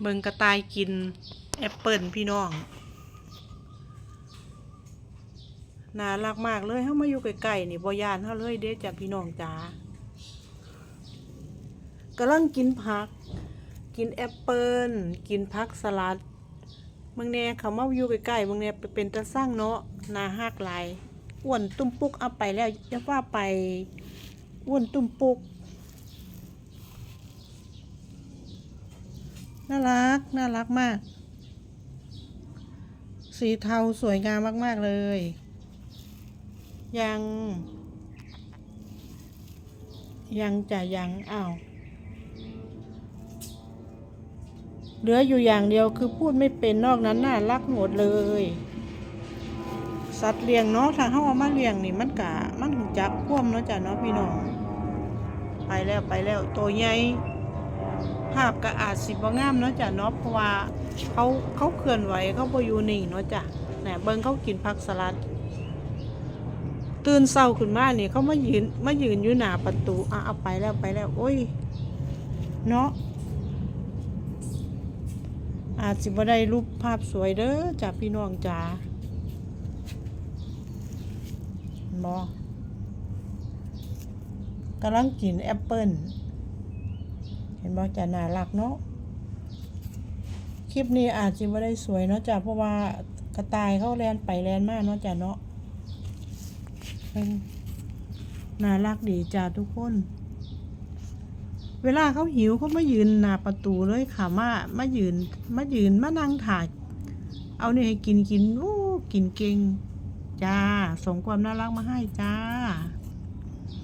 เบิงกระต่ายกิน แอปเปิลพี่น้อง น่ารักมากเลยเฮามาอยู่ใกล้ๆนี่บ่ย่านเฮาเลยเด้จ้ะพี่น้องจ๋ากำลังกินผัก กินแอปเปิลกินผักสลัดเมืองแน่เขามาอยู่ใกล้ๆเมืองแน่ไปเป็นตาสร้างเนาะนาฮักลายอ้วนตุ้มปุกเอาไปแล้วอย่าว่าไปอ้วนตุ้มปุก น่ารัก น่ารักมาก สีเทาสวยงามมาก ๆ เลย ยัง ยังจะยังอ้าวเหลืออยู่อย่างเดียวคือพูดไม่เป็นนอกนั้นน่ารักหมดเลย สัตว์เลี้ยงเนาะถ้าเขาเอามาเลี้ยงนี่มันกะมันจักพ่วมเนาะจ้ะเนาะพี่น้อง ไปแล้วไปแล้วตัวใหญ่ ภาพก็อาจสิบ่งามเนาะจ้ะเนาะเพราะว่าเขาเขาเคลื่อนไหวเขาบ่อยู่นิ่งเนาะจ้ะเนี่ยเบิ่งเขากินผักสลัด ตื่นเศร้าขึ้นมานี่เขามายืนมายืนอยู่หน้าประตูอะเอาไปแล้วไปแล้ว โอ้ยเนาะอาจสิบ่ได้รูปภาพสวยเด้อจ้ะพี่น้องจ๋าบอกำลังกินแอปเปิ้ล เห็นบอกจะน่ารักเนาะคลิปนี้อาจจะไม่ได้สวยเนาะจ้ะเพราะว่ากระต่ายเขาแลนไปแลนมากเนาะจ้ะเนาะเป็นน่ารักดีจ้ะทุกคน เวลาเขาหิวเขามายืนหน้าประตูเลยค่ะมามายืนมายืนมานั่งถ่ายเอาเนี่ยให้กินกินโอ้กินเก่งจ้าส่งความน่ารักมาให้จ้า